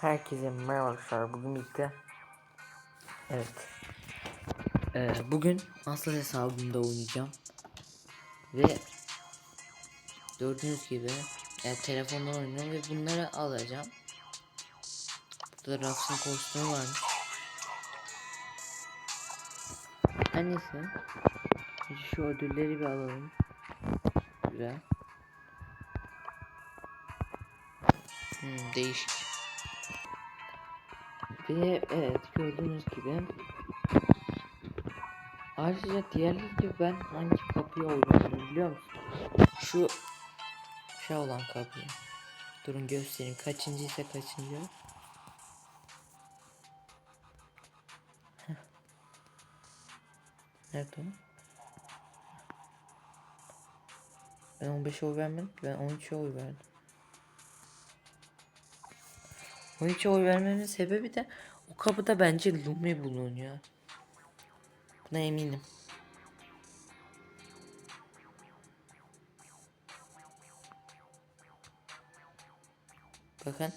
Herkese merhaba arkadaşlar. Bugün birlikte Evet. Ee, bugün asıl hesabımda oynayacağım. Ve gördüğünüz gibi yani telefondan oynuyorum ve bunları alacağım. Burada Rafs'ın kostümü varmış. Her neyse. Şu ödülleri bir alalım. Güzel. Hmm, değişik. Ve evet gördüğünüz gibi Ayrıca diğerleri gibi ben hangi kapıya oynuyorum biliyor musun? Şu şey olan kapıya. Durun göstereyim. Kaçıncı ise kaçıncı. Nerede o? Ben 15'e oy vermedim. Ben 13'e oy verdim. 13'e oy vermemin sebebi de o kapıda bence Lumi bulunuyor. Buna eminim. Bakın.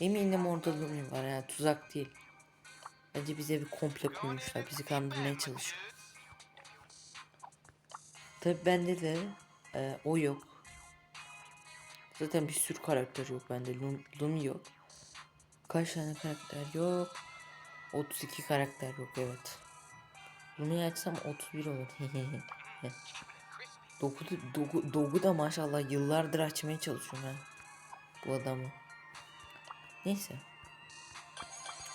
Eminim orada Lumi var yani tuzak değil. Bence bize bir komple kurmuşlar. Bizi kandırmaya çalışıyor. Tabi bende de e, o yok. Zaten bir sürü karakter yok bende. Lum, Lumi yok. Kaç tane karakter yok? 32 karakter yok evet. Bunu açsam 31 olur. Dogu, Dogu, Dogu da maşallah yıllardır açmaya çalışıyorum ha. Bu adamı. Neyse.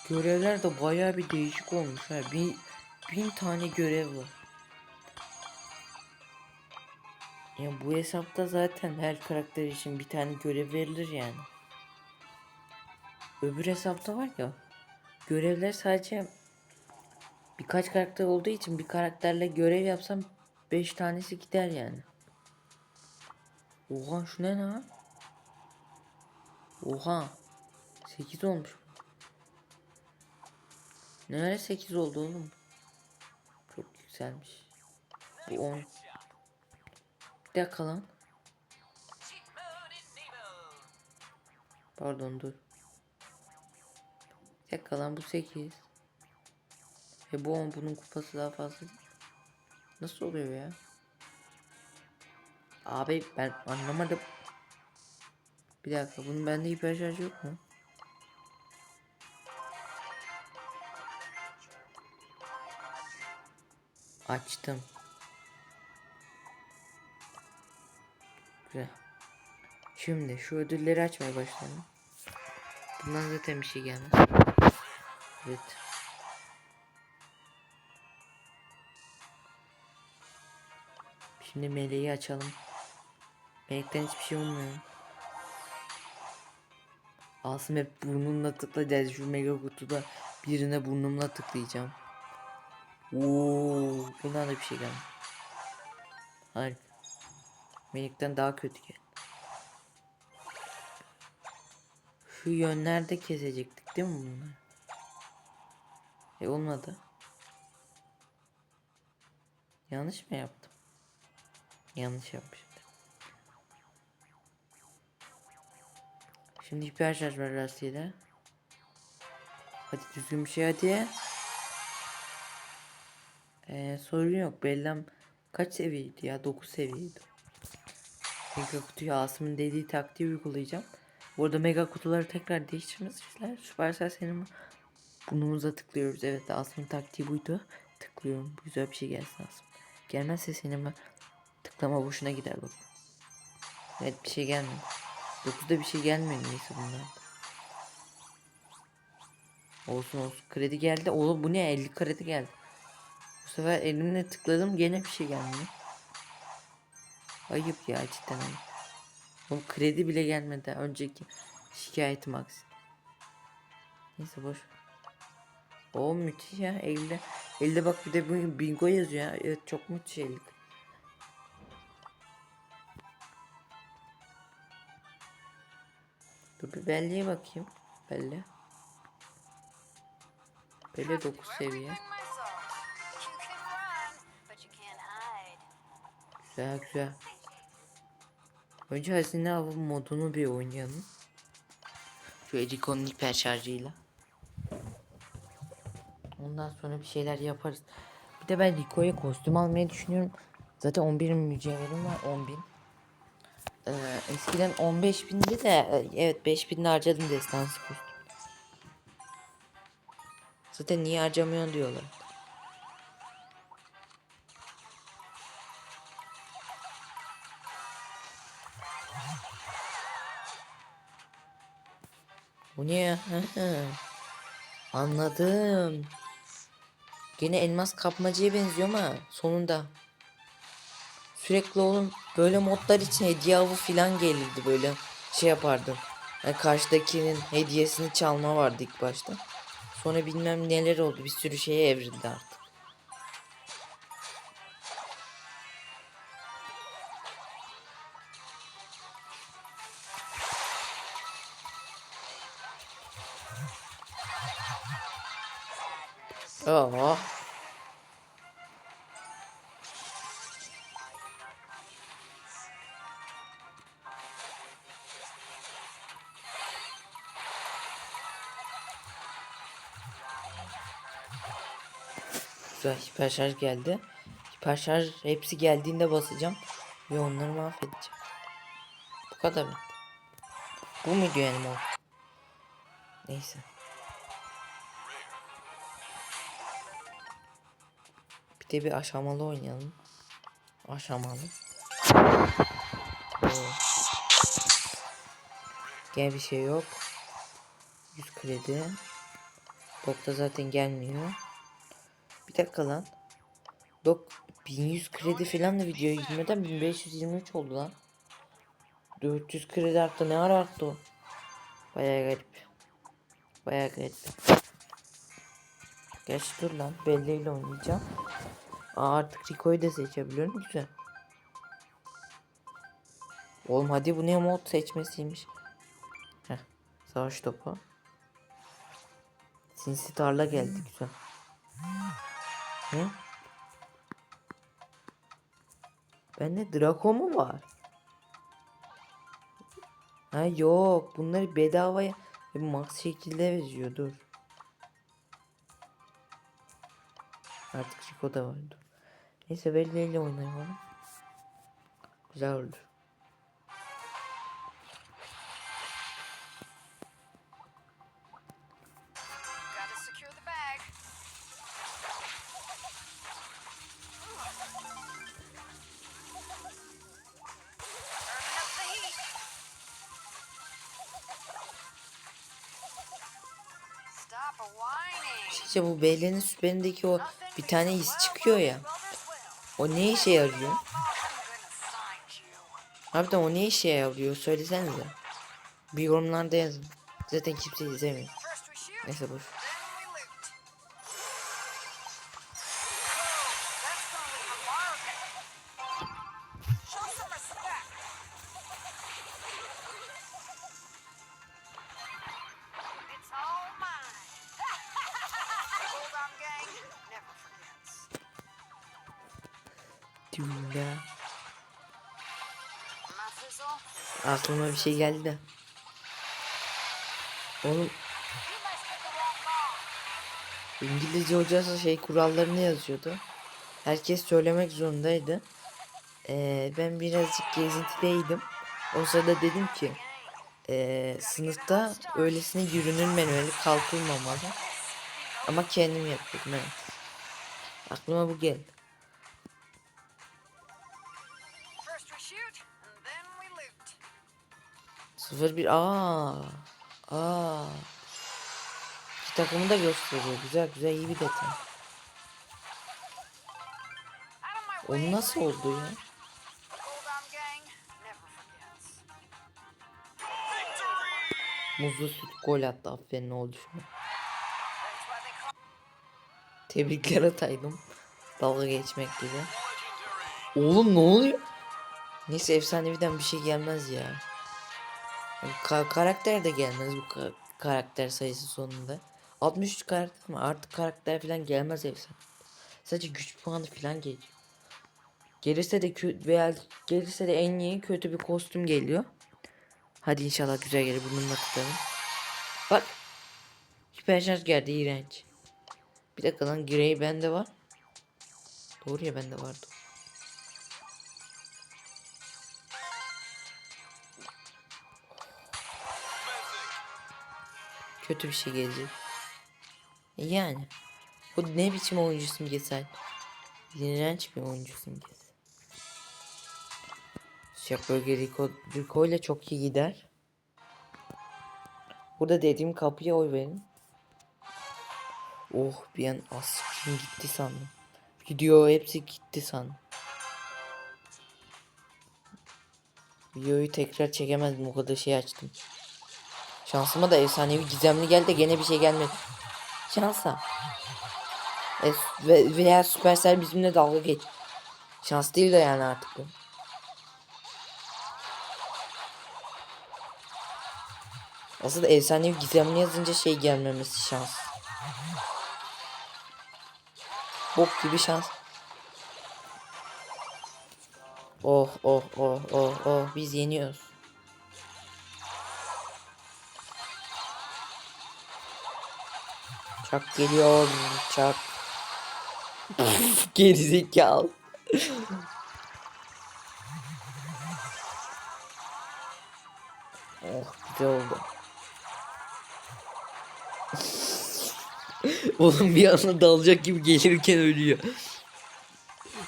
Görevler de baya bir değişik olmuş ha. Bin, bin tane görev var. Ya bu hesapta zaten her karakter için bir tane görev verilir yani. Öbür hesapta var ya görevler sadece birkaç karakter olduğu için bir karakterle görev yapsam 5 tanesi gider yani. Oha şu ne lan? Oha 8 olmuş. Ne ara 8 oldu oğlum? Çok yükselmiş. Bu 10. Bir dakika lan. Pardon dur. Bir dakika lan bu 8. E bu 10 bunun kupası daha fazla. Nasıl oluyor ya? Abi ben anlamadım. Bir dakika bunun bende hiper şarj yok mu? Açtım. Güzel. Şimdi şu ödülleri açmaya başlayalım. Bundan zaten bir şey gelmez. Evet. Şimdi meleği açalım. Melekten hiçbir şey olmuyor. Asım hep burnumla tıklayacağız. Şu mega kutuda birine burnumla tıklayacağım. Oo, bundan da bir şey gelmedi. Harika. Melekten daha kötü geldi. Şu yönlerde kesecektik değil mi bunları? E olmadı. Yanlış mı yaptım? Yanlış yapmışım. Şimdi hiper şarj var lastiğe de. Hadi düzgün bir şey hadi. Ee, sorun yok. Bellem kaç seviyeydi ya? 9 seviyeydi. Mega kutuyu Asım'ın dediği taktiği uygulayacağım. Bu arada mega kutuları tekrar değiştirmişler. Süpersel senin burnumuza tıklıyoruz. Evet Asım'ın taktiği buydu. Tıklıyorum. Güzel bir şey gelsin Asım. Gelmezse senin ben tıklama boşuna gider bak. Evet bir şey gelmedi. 9'da bir şey gelmiyor neyse bunlar. Olsun olsun. Kredi geldi. Oğlum bu ne? 50 kredi geldi. Bu sefer elimle tıkladım gene bir şey gelmiyor. Ayıp ya cidden ayıp. Oğlum kredi bile gelmedi. Önceki şikayetim aksi. Neyse boş. O müthiş ya. Elde elde bak bir de bingo yazıyor ya. Evet çok müthiş ellik. Dur bir belleğe bakayım. Belle. Belle 9 seviye. Güzel güzel. Önce hazine avı modunu bir oynayalım. Şu Erikon'un hiper şarjıyla. Ondan sonra bir şeyler yaparız. Bir de ben Rico'ya kostüm almayı düşünüyorum. Zaten 11 mücevherim var 10 bin. Ee, eskiden 15 bindi de e, evet 5 bin harcadım destansı kostüm. Zaten niye harcamıyorsun diyorlar. Bu ne. Anladım. Gene elmas kapmacaya benziyor ama sonunda. Sürekli oğlum böyle modlar için hediye avı filan gelirdi böyle şey yapardın. Yani karşıdakinin hediyesini çalma vardı ilk başta. Sonra bilmem neler oldu bir sürü şeye evrildi artık. Aa. Güzel hiper şarj geldi. Hiper şarj hepsi geldiğinde basacağım ve onları mahvedeceğim. Bu kadar mı? Bu muydu yani mod? Neyse. De bir aşamalı oynayalım. Aşamalı. Oo. Gel bir şey yok. 100 kredi. Dokta zaten gelmiyor. Bir dakika lan. Dok 1100 kredi falan da videoya girmeden 1523 oldu lan. 400 kredi arttı ne ara arttı o? Bayağı garip. Bayağı garip. Geç dur lan belleyle oynayacağım. Aa, artık Rico'yu da seçebiliyorum güzel. Oğlum hadi bu ne mod seçmesiymiş. Heh, savaş topu. Sinsi tarla geldi güzel. Hı? Bende Draco mu var? Ha yok bunları bedavaya ve max şekilde veriyor dur. Artık Rico da var dur. Neyse belleyle oynayalım. Güzel oldu. İşte bu bellenin süperindeki o bir tane his çıkıyor ya. O ne işe yarıyor? Harbiden o ne işe yarıyor söylesenize. Bir yorumlarda yazın. Zaten kimse izlemiyor. Neyse boş. Fizzle. Aklıma bir şey geldi de. Oğlum. İngilizce hocası şey kurallarını yazıyordu. Herkes söylemek zorundaydı. Ee, ben birazcık gezintideydim. O sırada dedim ki ee, sınıfta öylesine yürünülmemeli, kalkılmamalı. Ama kendim yapıyordum evet. Aklıma bu geldi. 0-1 aa aa İki takımı da gösteriyor. Güzel güzel iyi bir detay. Onu nasıl oldu ya? Muzlu süt gol attı aferin ne oldu şuna. Tebrikler ataydım. Dalga geçmek gibi. Oğlum ne oluyor? Neyse efsaneviden bir şey gelmez ya. Ka- karakter de gelmez bu ka- karakter sayısı sonunda. 63 karakter ama artık karakter falan gelmez efsane. Sadece güç puanı falan geliyor. Gelirse de veya gelirse de en iyi kötü bir kostüm geliyor. Hadi inşallah güzel gelir bununla tutalım. Bak. Hiper şarj geldi iğrenç. Bir dakika lan Grey bende var. Doğru ya bende vardı. Kötü bir şey gelecek. E Yani. Bu ne biçim oyuncu simgesi? sen? İğrenç bir oyuncu simgesi. Sıcak bölge Rico, Rico ile çok iyi gider. Burada dediğim kapıya oy verin. Oh bir an aslında gitti sandım. Video hepsi gitti sandım. Videoyu tekrar çekemezdim o kadar şey açtım. Şansıma da efsanevi gizemli geldi de gene bir şey gelmedi. Şansa. E, ve, veya Supercell bizimle dalga geç. Şans değil de yani artık bu. Aslında efsanevi gizemli yazınca şey gelmemesi şans. Bok gibi şans. Oh oh oh oh oh biz yeniyoruz. Çak geliyor çak. Gerizekalı. oh güzel oldu. Oğlum bir anda dalacak gibi gelirken ölüyor.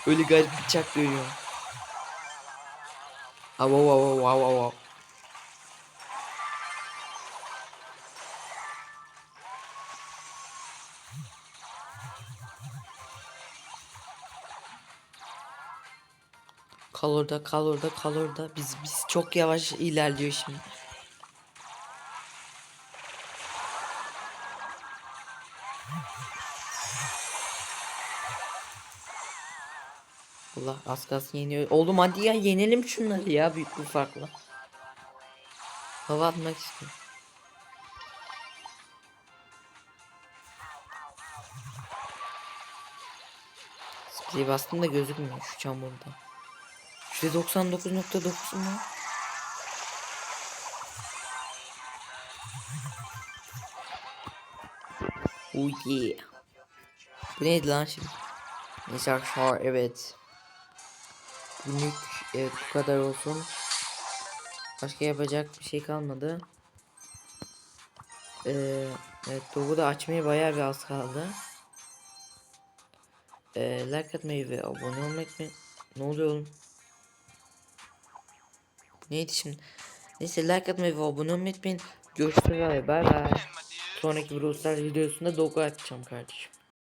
Öyle garip bir çak görüyor. Av av av av Kal orada, kal orada, kal orada. Biz biz çok yavaş ilerliyor şimdi. Allah az kalsın yeniyor. Oğlum hadi ya yenelim şunları ya büyük bir farkla. Hava atmak istiyorum. Sprey bastım da gözükmüyor şu çamurda. Şurada 99.9 mu? Oh yeah. Bu neydi lan şimdi? Neyse arkadaşlar evet. Günlük evet bu kadar olsun. Başka yapacak bir şey kalmadı. Ee, evet Doğu da açmaya bayağı bir az kaldı. Ee, like atmayı ve abone olmayı. Ne oluyor oğlum? Neydi şimdi? Neyse like atmayı ve abone olmayı unutmayın. Görüşürüz ve bay bay. Sonraki Brawl Stars videosunda Dogu açacağım kardeşim.